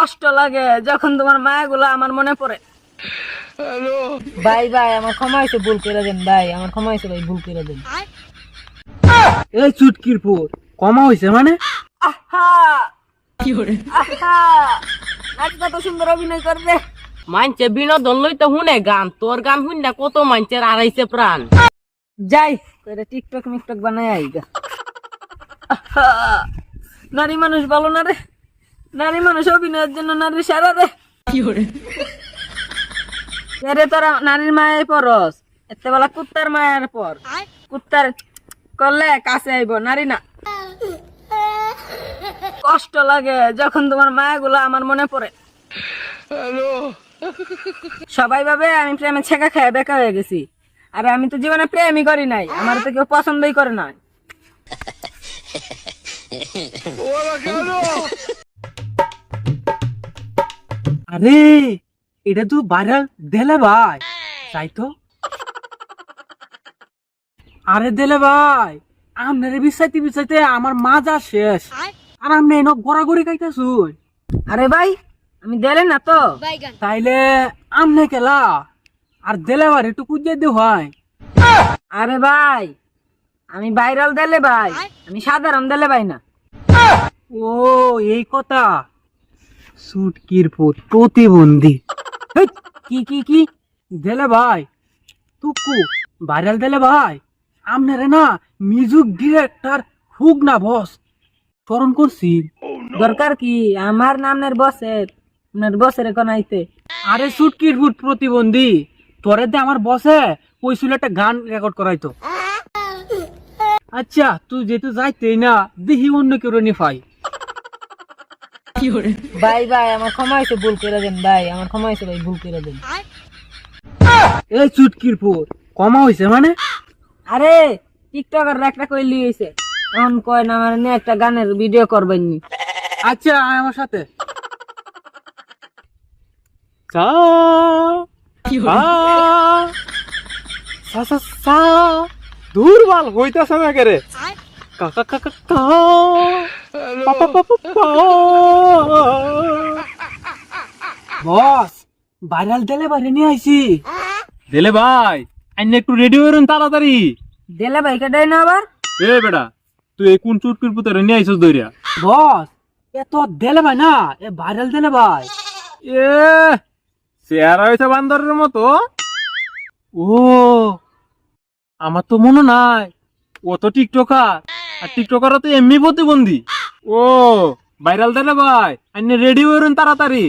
কষ্ট লাগে যখন তোমার মায়াগুলো আমার মনে পড়ে। ভাই ভাই আমার ক্ষমা হয়েছে ভুল করে দেন ভাই আমার ক্ষমা হয়েছে ভাই ভুল করে দেন। এই চুটকির পুর কমা হইছে মানে? আহা! আহা! নাচ কত সুন্দর অভিনয় করবে। মানছে বিনোদন লইতে শুনে গান তোর গান শুনলে কত মানছের আড়াইছে প্রাণ। যাই করে টিকটক মিকটক বানাই আই গা নারী মানুষ ভালো না রে? নারী মানুষ অভিনয়ের জন্য নারী সারা রে। রে তোরা নারীর মায়ের পরস। এতে বেলা কুত্তার মায়ের পর। কুত্তার করলে কাছে আইব নারী না। কষ্ট লাগে যখন তোমার মায়াগুলো আমার মনে পড়ে। সবাই ভাবে আমি প্রেমে ছেঁকা খেয়ে বেকা হয়ে গেছি। আর আমি তো জীবনে প্রেমই করি নাই আমার তো কেউ পছন্দই করে না আরে এটা তো ভাইরাল দেলে ভাই। তাই তো? আরে দেলে ভাই আপনার বিচাইতে বিচাইতে আমার মাজা শেষ। আর আপনি এনে গড়াগড়ি খাইতেছুন আরে ভাই আমি দেলে না তো? তাইলে আমনে কেলা? আর দেলে ভাই একটু কুজে দে হয় আরে ভাই আমি ভাইরাল দেলে ভাই আমি সাধারণ দেলে ভাই না। ও এই কথা। সুটকির প্রতিবন্ধী। কি কি কি? দেলে ভাই, তুকু, ভাইরাল দেলে ভাই। আপনারে না মিউজিক ডিরেক্টর হুক না বস। স্মরণ করছি। দরকার কি? আমার নামের বসের আপনার বসের এখন আইতে। আরে সুটকির ফুট প্রতিবন্ধী, তোরে দে আমার বসে, কইছিল একটা গান রেকর্ড করাইতো। আচ্ছা তুই যেহেতু যাইতেই না, দেখি অন্য কেউ নি পাই ভাই ভাই আমার ক্ষমা হয়েছে ভুল করে দেন ভাই আমার ক্ষমা হয়েছে ভাই ভুল করে দেন। এই চুটকির হইছে মানে? আরে টিকটকার একটা কইলি হয়েছে এখন কয় না আমার নিয়ে একটা গানের ভিডিও করবেন নি। আচ্ছা আমার সাথে। সা আ, সা সা সা। দুর্বল হইতাছে না কে রে? কা কা কা কা কা। পা পা পা পা পা। বস ভাইরাল দিলে বাইরে নিয়ে আইছি। দিলে ভাই আইনে একটু রেডি হইরুন তাড়াতাড়ি। দেলে ভাই কেটাই না আবার? এ বেটা তুই এই কোন চুটকির পুতরে নিয়ে আইছস দইরা? বস এ তো দেলে ভাই না এ ভাইরাল দেলে ভাই। এ চেহারা হয়েছে বান্দরের মতো। ও আমার তো মনে নাই ও তো টিকটকার। আর টিকটকার তো এমনি প্রতিবন্ধী। ও ভাইরাল দেলে ভাই আইনে রেডি হইরুন তাড়াতাড়ি।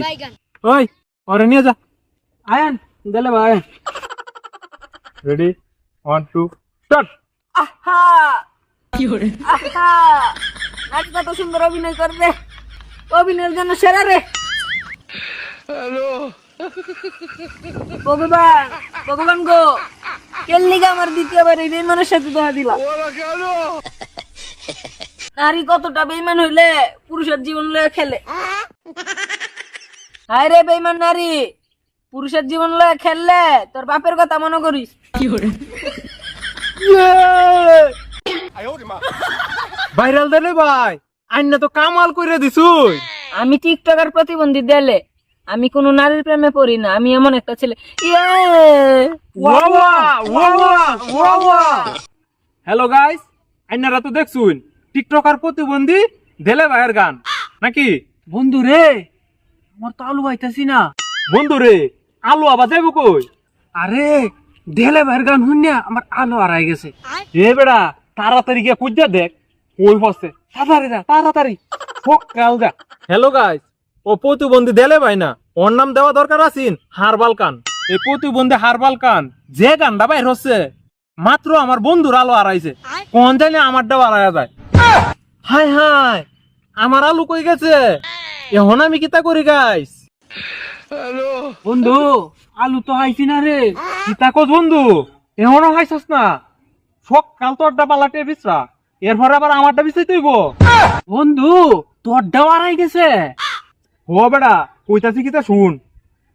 ওই ওরে নিয়ে যা আয়ান দেলে ভাই রেডি ওয়ান টু স্টার্ট আহা আহা নাচ কত সুন্দর অভিনয় করবে অভিনয়ের জন্য সেরা রে ভগবান ভগবান গো কেলনিকে আমার দ্বিতীয়বার এই বেইমানের সাথে দেখা দিলা নারী কতটা বেইমান হইলে পুরুষের জীবন লয়ে খেলে হায় রে বেইমান নারী পুরুষের জীবন লয়ে খেললে তোর বাপের কথা মনে করিস। ভাইরাল দেলে ভাই আইনা তো কামাল করে দিছুই। আমি টিকটকার প্রতিবন্ধী দেলে আমি কোন নারীর প্রেমে পড়ি না আমি এমন একটা ছেলে। ইয়ে! হ্যালো গাইস আইনারা তো দেখছুন টিকটকার প্রতিবন্ধী দেলে ভাইয়ের গান। নাকি? বন্ধু রে! আমার তো আলু পাইতাছি না। বন্ধু রে আলু আবার দেবো কই? আরে দেলে ভাইয়ের গান শুনিয়া আমার আলু হারাই গেছে। এ বেড়া তাড়াতাড়ি গিয়ে খুঁজা দেখ কই বসে। তাড়াতাড়ি যা তাড়াতাড়ি। সকাল যা। হ্যালো গাইস ও প্রতিবন্ধী দেলে ভাই না ওর নাম দেওয়া দরকার আছিন হারবাল কান এই প্রতিবন্ধী হারবাল কান যে গানটা বাইর হচ্ছে মাত্র আমার বন্ধুর আলো হারাইছে কোন জানি আমার আমারটাও হারায়া যায়। হাই হাই আমার আলু কই গেছে? এখন আমি কিতা করি গাইস বন্ধু আলু তো হাইছি না রে। কিতা কস বন্ধু? এখনও হাইছস না? সকাল তোরটা পালাটে বিশ্রা এরপর আবার আমারটা বিছাই তৈব বন্ধু তোরটাও হারাই গেছে। ও বেড়া কইতাছি কিতা শুন।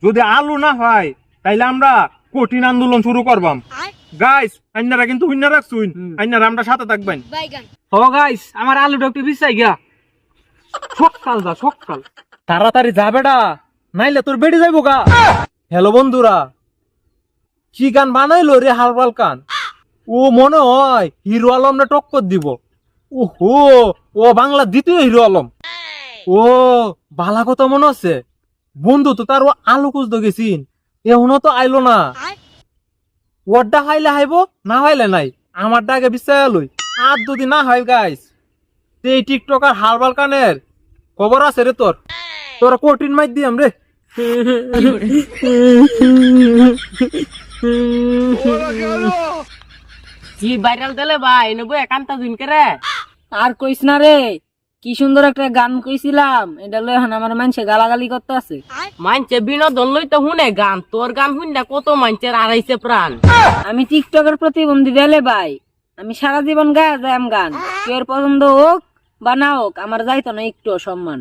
যদি আলু না হয় তাইলে আমরা কঠিন আন্দোলন শুরু করবাম। গাইস আইনারা কিন্তু হুইনা রাখছুন আইনারা আমরা সাথে থাকবেন ও গাইস আমার আলুটা একটু বিছাই গিয়া। সকাল যা সকাল। তাড়াতাড়ি যা বেটা, নাইলে তোর বেড়ে যাইবো গা। হ্যালো বন্ধুরা, কি গান বানাইলো রে হালবাল কান? ও মনে হয় হিরো আলম না টক্কর দিব। ও হো ও বাংলা দ্বিতীয় হিরো আলম। ও, বালা কথা মনে আছে? বন্ধু তো তার ও আলু খুঁজতে গেছিন। এখনও তো আইলো না। ওরটা হাইলে হাইব, না হাইলে নাই। আমার ডাকে বিশ্বাস লই। আর যদি না হয় গাইস এই টিকটক আর হারবাল কানের খবর আছে রে তোর। তোরা কঠিন মাইর দিয়াম রে। কি ভাইরাল দিলে ভাই নেব একান্ত করে আর কইস না রে কি সুন্দর একটা গান কইছিলাম এটা লই এখন আমার মানুষে গালাগালি করতে আছে। মানছে বিনোদন লই তো শুনে গান তোর গান শুনলে কত মানছে আড়াইছে প্রাণ। আমি টিকটকের প্রতিবন্ধী দেলে ভাই আমি সারা জীবন গায়ে যাই গান কেউ পছন্দ হোক বা না হোক আমার যাইতো না একটু সম্মান।